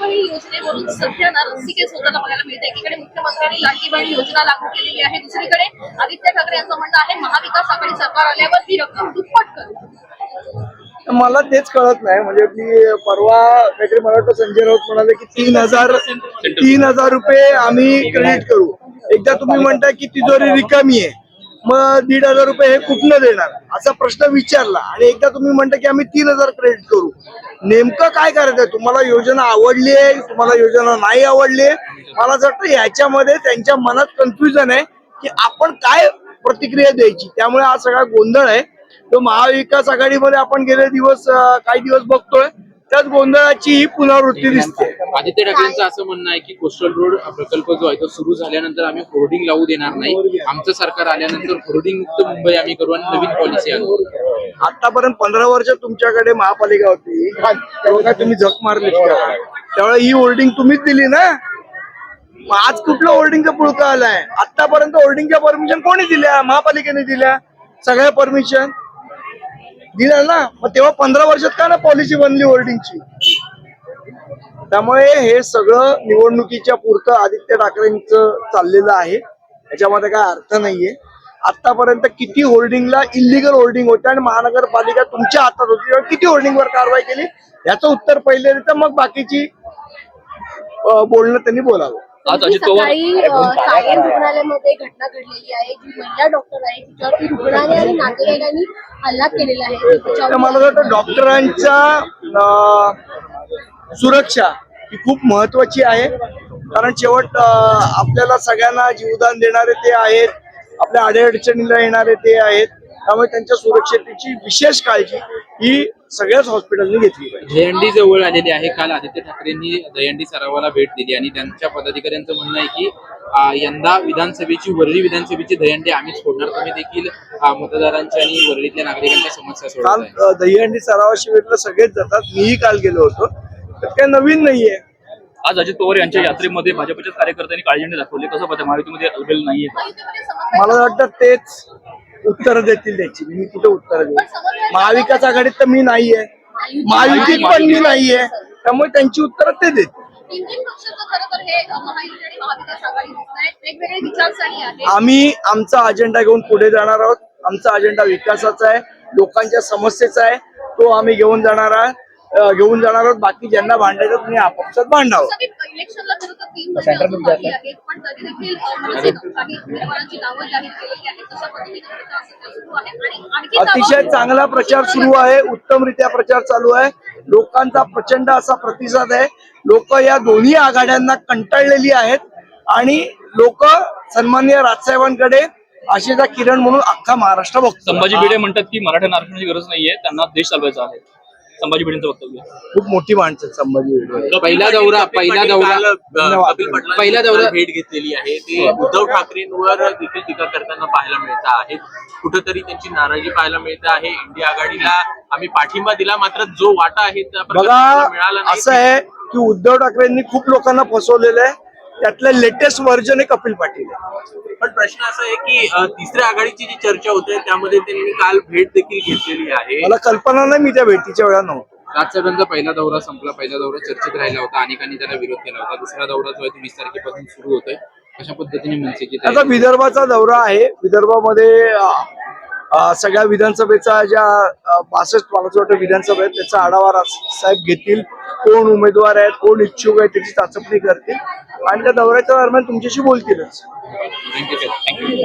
लाडकी योजनेवरून सध्या ना रस्तिके स्वतःला बघायला मिळते. एकीकडे मुख्यमंत्र्यांनी लाडकी बहीण योजना लागू केलेली आहे. दुसरीकडे आदित्य ठाकरे यांचं म्हणणं आहे महाविकास आघाडी सरकार आल्यावर ही रक्कम दुप्पट कर. मला तेच कळत नाही. म्हणजे मी परवा काहीतरी मला वाटतं संजय राऊत म्हणाले की तीन हजार तीन हजार रुपये आम्ही क्रेडिट करू. एकदा तुम्ही म्हणता की तिजोरी रिकामी आहे. मग दीड हजार रुपये हे कुठनं देणार? असा प्रश्न विचारला. आणि एकदा तुम्ही म्हणता की आम्ही तीन हजार क्रेडिट करू. नेमकं काय करायचंय तुम्हाला योजना आवडली आहे तुम्हाला योजना नाही आवडली आहे. मला असं वाटतं याच्यामध्ये त्यांच्या मनात कन्फ्युजन आहे की आपण काय प्रतिक्रिया द्यायची? त्यामुळे हा सगळा गोंधळ आहे. तो महाविकास आघाडीमध्ये आपण गेले दिवस काही दिवस बघतोय. त्याच गोंधळाची ही पुनरावृत्ती दिसते. आदित्य ठाकरेंचं असं म्हणणं आहे की कोस्टल रोड प्रकल्प जो आहे तो सुरू झाल्यानंतर आम्ही होर्डिंग लावू देणार नाही. आमचं सरकार आल्यानंतर होर्डिंग मुक्त मुंबई आम्ही करू आणि नवीन पॉलिसी आणू. आतापर्यंत पंधरा वर्ष तुमच्याकडे महापालिका होती. तेव्हा तुम्ही झक मारली का? त्यावेळेला ही होल्डिंग तुम्हीच दिली ना? आज कुठलं होल्डिंगचा पुळका आलाय? आतापर्यंत होल्डिंगच्या परमिशन कोणी दिल्या? महापालिकेने दिल्या? सगळ्या परमिशन दिला ना मग तेव्हा पंधरा वर्षात का ना पॉलिसी बनली होल्डिंगची त्यामुळे हे सगळं निवडणुकीच्या पुरतं आदित्य ठाकरेंचं चाललेलं आहे. याच्यामध्ये काय अर्थ नाहीये. आतापर्यंत किती होल्डिंगला इलिगल होल्डिंग होत्या आणि महानगरपालिका तुमच्या हातात होती किती होल्डिंगवर कारवाई केली? याचं उत्तर पहिले तर मग बाकीची बोलणं त्यांनी बोलावं. आज अजित पवार सकाळी सायन रुग्णालयामध्ये घटना घडलेली आहे जी महिला डॉक्टर आहे तिच्यावरती आणि नातेवाईकांनी हल्ला केलेला आहे. तर मला वाटतं डॉक्टरांच्या अं, सुरक्षा ही खूप महत्वाची आहे. कारण शेवट अं, आपल्याला सगळ्यांना जीवदान देणारे ते आहेत. आपल्या अडीअडचणीला येणारे ते आहेत. त्यामुळे त्यांच्या सुरक्षतेची विशेष काळजी ही सगळ्याच हॉस्पिटलने घेतली पाहिजे. दहीहंडी जवळ आलेली आहे काल आदित्य ठाकरेंनी दहीहंडी सरावाला भेट दिली आणि त्यांच्या पदाधिकाऱ्यांचं म्हणणं आहे की आ, यंदा विधानसभेची वरळी विधानसभेची दहीहंडी आम्हीच फोडणार. तुम्ही देखील आ, मतदारांच्या आणि वरळीतल्या नागरिकांच्या समस्या काल सोडवताय अं, दहीहंडी सरावा शिबिरला सगळेच जातात. मीही काल गेलो होतो. तर काय नवीन नाहीये. आज अजित पवार यांच्या यात्रेमध्ये भाजपच्याच कार्यकर्त्यांनी काळजी दाखवली. कसं पाहते महायुतीमध्ये अलबेल नाहीये. मला वाटतं तेच उत्तर देतील त्याची. मी कुठे उत्तर देऊ? महाविकास आघाडीत तर मी नाहीये. महायुतीत पण मी नाहीये. त्यामुळे त्यांची उत्तरं ते देतील. आहेत. आम्ही आमचा अजेंडा घेऊन पुढे जाणार आहोत. आमचा अजेंडा विकासाचा आहे. लोकांच्या समस्येचा आहे. तो आम्ही घेऊन जाणार आहे अं, घेऊन जाणार आहोत. बाकी ज्यांना भांडायचं तुम्ही आपापसात भांडावं. आणखी अतिशय चांगला प्रचार सुरू आहे. उत्तमरित्या प्रचार चालू आहे. लोकांचा प्रचंड असा प्रतिसाद आहे. लोक या दोन्ही आघाड्यांना कंटाळलेली आहेत. आणि लोक सन्माननीय राजसाहेबांकडे आशेचा किरण म्हणून अख्खा महाराष्ट्र बघतो संभाजी भिडे म्हणतात की मराठा आरक्षणाची गरज नाहीये त्यांना देश चालवायचा आहे. संभाजी भिडेंचं वक्तव्य. खूप मोठी माणसं आहेत संभाजी भिडे. पहिला दौरा पहिला दौरा. पहिला दौरा- भेट घेतलेली आहे. ते उद्धव ठाकरेंवर देखील टीका करताना पाहायला मिळत आहे. कुठंतरी त्यांची नाराजी पाहायला मिळते आहे. इंडिया आघाडीला आम्ही पाठिंबा दिला मात्र जो वाटा आहे त्या बघा मिळाला नाही. असं आहे की उद्धव ठाकरेंनी खूप लोकांना फसवलेलं आहे. त्यातलं लेटेस्ट व्हर्जन आहे कपिल पाटील आहे. पण प्रश्न असा आहे की तिसऱ्या आघाडीची जी चर्चा होते त्यामध्ये त्यांनी काल भेट देखील घेतलेली आहे. मला कल्पना नाही मी त्या भेटीच्या वेळा नव्हतो. राजसाहेबांचा पहिला दौरा संपला पहिला दौरा चर्चेत राहिला होता अनेकांनी त्याला विरोध केला होता. दुसरा दौरा जो आहे तो वीस तारखेपासून सुरू होतोय. अशा पद्धतीने मनसेची आता विदर्भाचा दौरा आहे. विदर्भामध्ये सगळ्या विधानसभेचा ज्या अ, बासष्ट मला वाटतं विधानसभा आहेत त्याचा आढावा राज साहेब घेतील. कोण उमेदवार आहेत कोण इच्छुक आहेत त्याची चाचपणी करतील. आणि त्या दौऱ्याच्या दरम्यान तुमच्याशी बोलतीलच. Thank you sir thank you